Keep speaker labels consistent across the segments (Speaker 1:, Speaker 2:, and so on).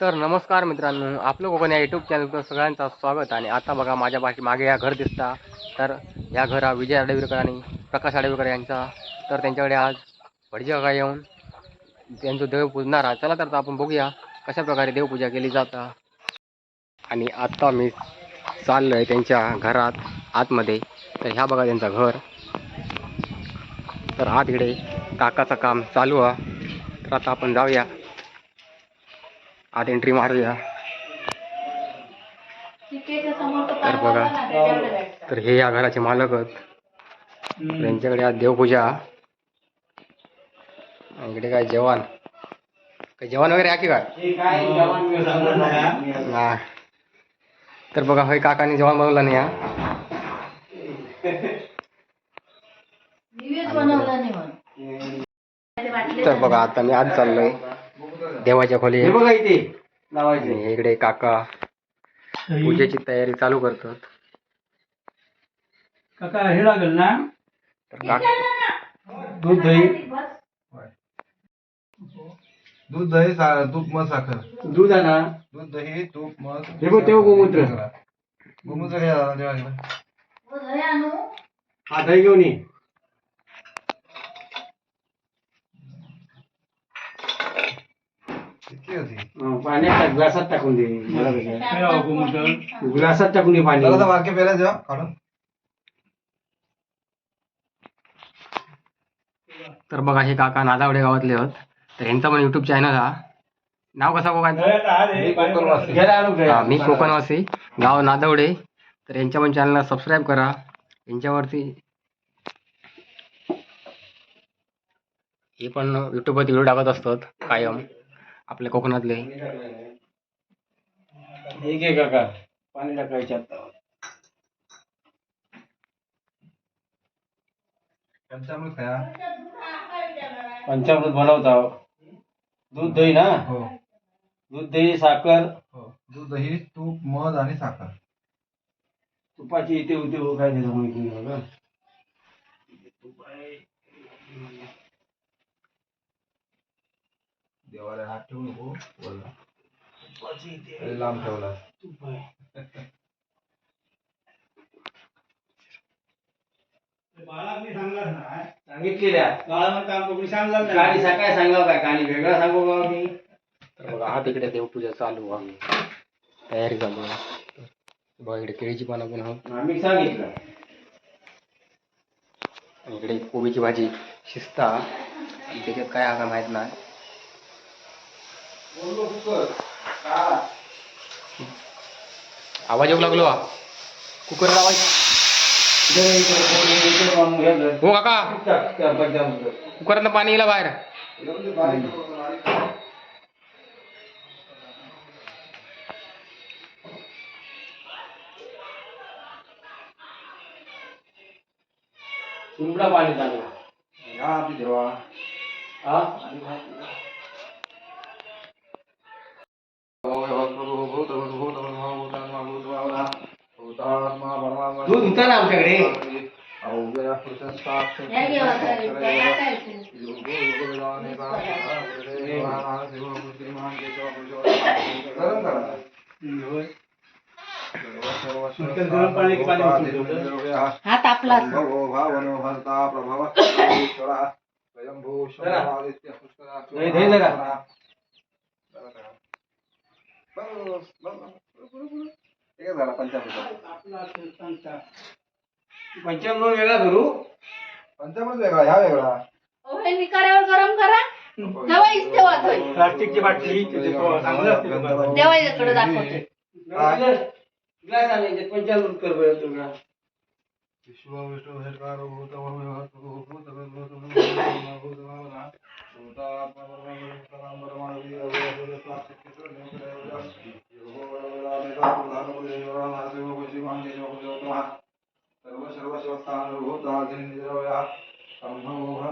Speaker 1: तर नमस्कार मित्रांनो आपलं कोकण या युट्यूब चॅनलवर सगळ्यांचं स्वागत आणि आता बघा माझ्या पाठी मागे या घर दिसता. तर या घर हा विजय आडवीकर आणि प्रकाश आडवीकर यांचा. तर त्यांच्याकडे आज भटजी येऊन त्यांचं देव पूजणार. आहे चला तर आपण बघूया कशा प्रकारे देवपूजा केली जाता. आणि आत्ता मी चाललो आहे त्यांच्या घरात आतमध्ये. तर ह्या बघा त्यांचं घर. तर आत इकडे काकाचं काम चालू आहे. तर आता आपण जाऊया. आत एंट्री मारूया. तर बघा तर हे या घराचे मालक आहेत. तर यांच्याकडे आज देवपूजा. इकडे काय जेवण? काय जेवण वगैरे आहे की काय. तर बघा होय काकाने जेवण बनवलं नाही हा. तर बघा आता मी आज चाललोय. देवाच्या खोली
Speaker 2: हे बघा इथे
Speaker 1: आणि
Speaker 2: लावायचे
Speaker 1: इकडे काका पूजेची तयारी चालू करतात.
Speaker 2: काका हे लागेल ना?
Speaker 1: तर काका
Speaker 2: दूध दही.
Speaker 3: दूध दही सा- तूप मध साखर.
Speaker 2: दूध आणा.
Speaker 3: दूध दही तूप मध
Speaker 2: हे बघ, तेव्हा गोमूत्र.
Speaker 3: गोमूत्र घ्या देवाकडे.
Speaker 2: हा दही घेऊन ये
Speaker 3: किती होती
Speaker 2: हं, पाण्यात टाक ग्लासात टाकून दे. मला कसं. ग्लासात टाकून दे पाणी.
Speaker 3: मार्के पेला जेव्हा काढून.
Speaker 1: तर बघा हे काका नादावडे गावातले आहेत. तर यांचा पण युट्यूब चॅनल हा. नाव कसं बघा?
Speaker 3: कोकणवासी.
Speaker 1: हा, मी कोकणवासी. गाव नादवडे. तर यांच्या पण चॅनलला सबस्क्राईब करा. यांच्यावरती हे पण युट्यूबवरती व्हिडिओ टाकत असतात कायम. आपल्या कोकणातले.
Speaker 2: हे घे काका पाणी टाकायचे आता.
Speaker 3: पंचामृत खाया
Speaker 2: पंचामृत बनवता दूध दही ना?
Speaker 3: हो.
Speaker 2: दूध दही साखर.
Speaker 3: हो. दूध दही तूप मध आणि साखर.
Speaker 2: तुपाची इथे उते हो काय त्याचं माहिती नाही बघा.
Speaker 3: देवाला हात ठेवू नको बोलला लांब ठेवला.
Speaker 2: सांगितलेल्या. सकाळी सांगाव काय? वेगळा सांगू का मी
Speaker 1: तर बघा हा तिकडे देवपूजा चालू आहे. तयारी चालू आहे. बघा इकडे केळीची पानं पण आहेत.
Speaker 2: आम्ही सांगितलं.
Speaker 1: इकडे कोबीची भाजी शिजता आणि त्याच्यात काय का माहीत नाही. आवाज येऊ लागलो. कुकर आवाज. हो काका. कुकरातनं पाणी येईल बाहेर.
Speaker 2: पाणी
Speaker 3: देवा
Speaker 2: हा? दूध होतं ना आमच्याकडे
Speaker 4: हा
Speaker 3: भावनो भरता प्रभव झाला पंचामृत
Speaker 2: वेगळा करू
Speaker 3: पंचामृत वेगळा ह्या वेगळा
Speaker 4: निकाऱ्यावर गरम करा तेव्हा इस्ते वाचोय
Speaker 2: प्लास्टिकची बाटली चांगलं असते दुकानात.
Speaker 4: तेव्हा इकडे दाखवते
Speaker 2: ग्लास आणायचे पंचामृत कर बरं तुला
Speaker 3: विश्व विष्णू हेरकार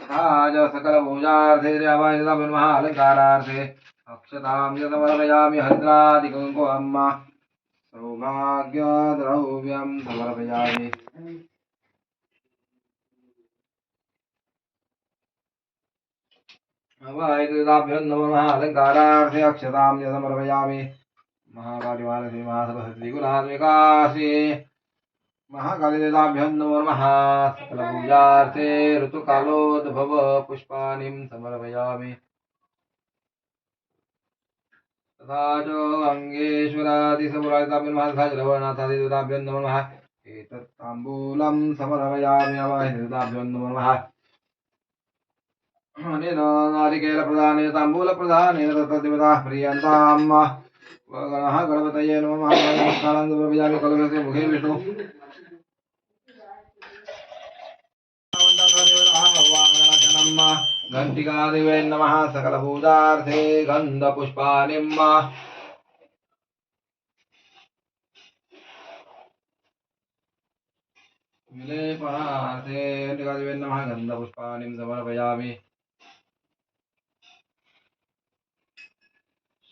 Speaker 5: तथा च सकलपूजार्थे
Speaker 3: देवायतामिन्मः अलङ्कारार्थे अक्षतां समर्पयामि नमः अलङ्कारार्थे अक्षतां च समर्पयामि महापाटिमानसी महासरस्वती गुणात्मिकासी नमो नमः सकलपूजार्थे ऋतुकालोद्भव पुष्पाणिं समर्पयामि। तथा च अङ्गेश्वरादिसमुरादिताभ्यं नमः नमो नमः एतत् ताम्बूलं समर्पयामि नमो नमः अनेन नारिकेलप्रदानेन ताम्बूलप्रदानेन तत्तदेवताः प्रियन्ताम्। गणः गणपतये नमः। मुखे विष्णु घण्टिकादिवे नमः सकलपूजार्थे गन्धपुष्पाणिम् विलेपनार्थे घण्टिकादिवे नमः गन्धपुष्पाणिं समर्पयामि।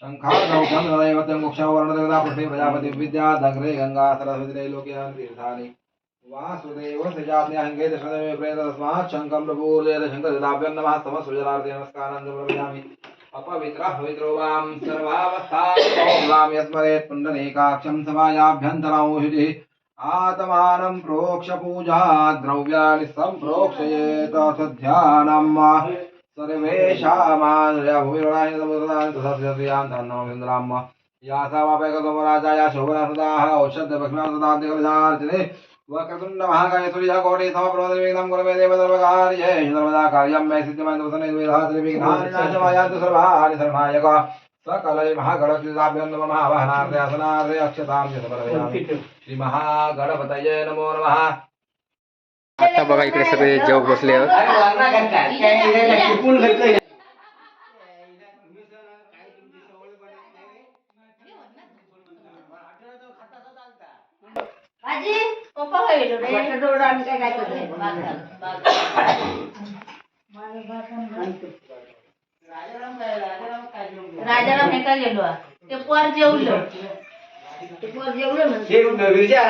Speaker 3: शङ्खादौषं हृदयवत्यं कुक्षावर्णदेवता पृष्ठे प्रजापति विद्या दग्रे गङ्गा सरस्वती लोक्यान् तीर्थानि। वासुदेव सजाज्ञाहङ्गे दशदमे प्रेत तस्मात् शङ्खं प्रपूर्जयत शङ्करदाभ्यं नमः समस्वजनार्थे अपवित्रः पवित्रो वां सर्वावस्थां यस्मरेत् पुण्डरीकाक्षं समायाभ्यन्तरौषधिः आत्मानं प्रोक्ष पूजा द्रव्याणि सम्प्रोक्षयेत ध्यानम् सर्वेषामादया भूमिरणाय समुद्राणि तथास्यां तन्नमोन्द्राम् या सा वापैकसमराजाया वक्रतुण्ड महाकाय सूर्य कोटि समप्रभोदविघ्नं कुरमे देवधर्मकार्ये सर्वदा कार्यं मे सिद्धिमन्तुसन्निर्विधात्रिविघ्नानिनाशमायान्तु सर्वाणि शरणायक सकलै महागणपतिताभ्यं नमः महावहनार्थे असनार्थे अक्षतां च समर्पयामि श्रीमहागणपतये नमो नमः
Speaker 1: आता बघा इकडे सगळे जेव बसले आहेत.
Speaker 4: पप्पा काय गेलो रे बटाटा आम्ही काय काय करतो? राजाराम हे काय गेलो ते पोर जेवलं. ते पोर जेवलं म्हणते